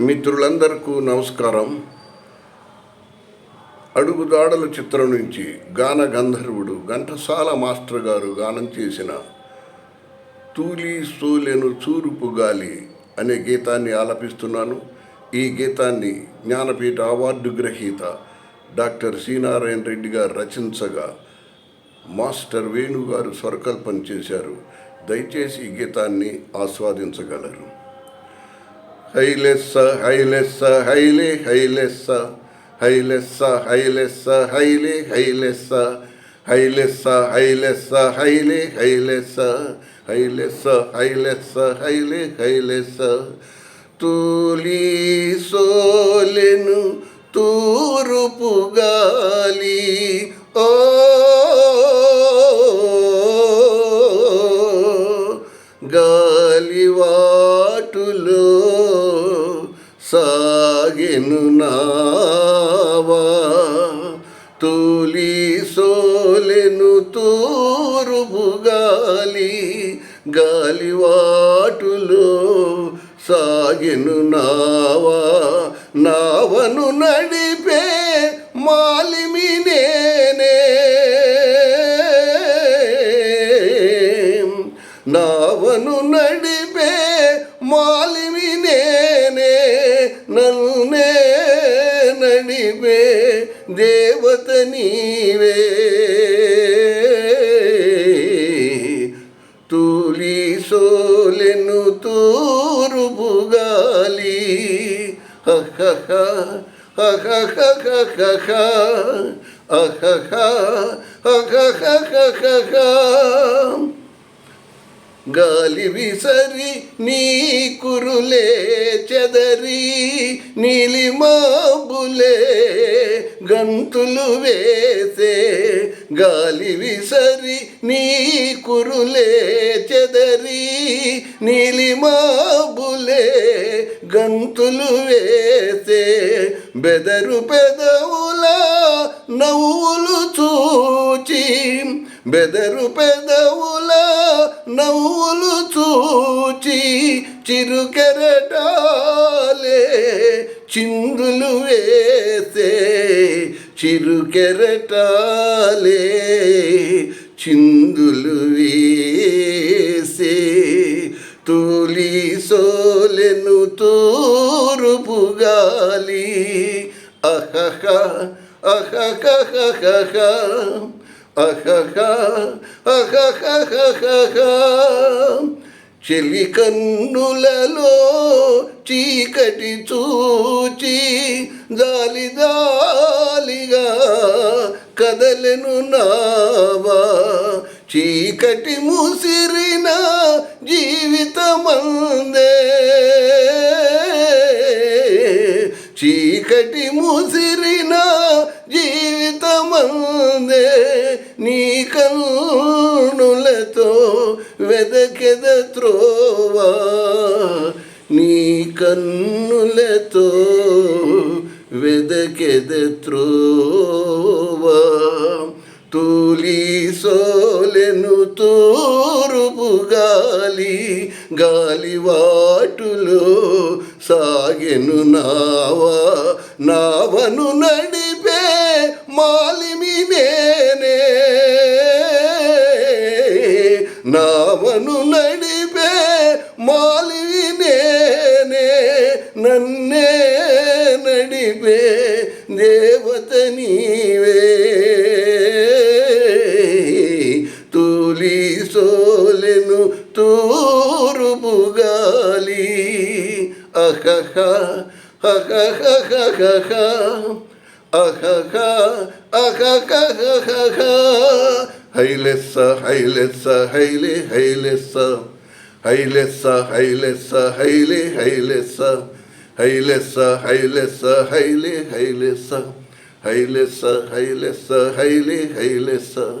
మిత్రులందరికీ నమస్కారం. అడుగుదాడల చిత్రం నుంచి గాన గంధర్వుడు ఘంటసాల మాస్టర్ గారు గానం చేసిన తూలి సోలెను చూరుపు గాలి అనే గీతాన్ని ఆలపిస్తున్నాను. ఈ గీతాన్ని జ్ఞానపీఠ అవార్డు గ్రహీత డాక్టర్ సీనారాయణ రెడ్డి గారు రచించగా మాస్టర్ వేణు గారు స్వరకల్పన చేశారు. దయచేసి ఈ గీతాన్ని ఆస్వాదించగలరు. Haylessa, haylessa, hayle, haylessa. Haylessa, haylessa, hayle, haylessa. Haylessa, haylessa, hayle, haylessa. Haylessa, haylessa, hayle, haylessa. Tuli solenu turupu gali. సాగెను నావా తూలి సోలెను తూరుపు గాలి గాలివాటులో సాగెను నావా నావను నడిపే మాలిమి నేనే. నావను నడిపే మాలిమి నేనే. నీవే తూలి సోలెను తూరుపు గాలి అహహ అహహహహహ అహహ అహహహహహ గాలి విసరి నీ కురులే చెదరి నీలిమాబులే గంతులు వేసే గాలి విసరి నీ కురులే చెదరి నీలిమాబులే గంతులు వేసే బెదరు పెదవుల నవ్వులు చూచి బెదరు పెదవుల నవ్వులు చూచి చిరుకెరటాలే చిందులు వేసే చిరుకెరటాలే చిందులు వేసే తూలి సోలెను తూరుపు గాలి. అహహ అహహహహహ అహహ అహహహహహ చెలి కన్నులలో చీకటి చూచి జాలిదా కదలెను నావా చీకటి ముసిరిన జీవితమందే. చీకటి ముసిరిన జీవితమందే నీ కన్నులతో వెదకెద త్రోవా నీ కన్నులతో వెదకెద త్రోవా. తూలి సోలెను తూరుపు గాలి గాలివాటులో సాగెను నావా నావను నడిపే మాలిమి నేనే నావను నడిపే మాలిమి నేనే నన్నే నడిపే దేవత నీవే أكاكا أكاكا أكاكا أكاكا هاي لسه هاي لسه هاي لي هاي لسه هاي لسه هاي لسه هاي لي هاي لسه هاي لسه هاي لسه هاي لي هاي لسه هاي لسه هاي لسه هاي لي هاي لسه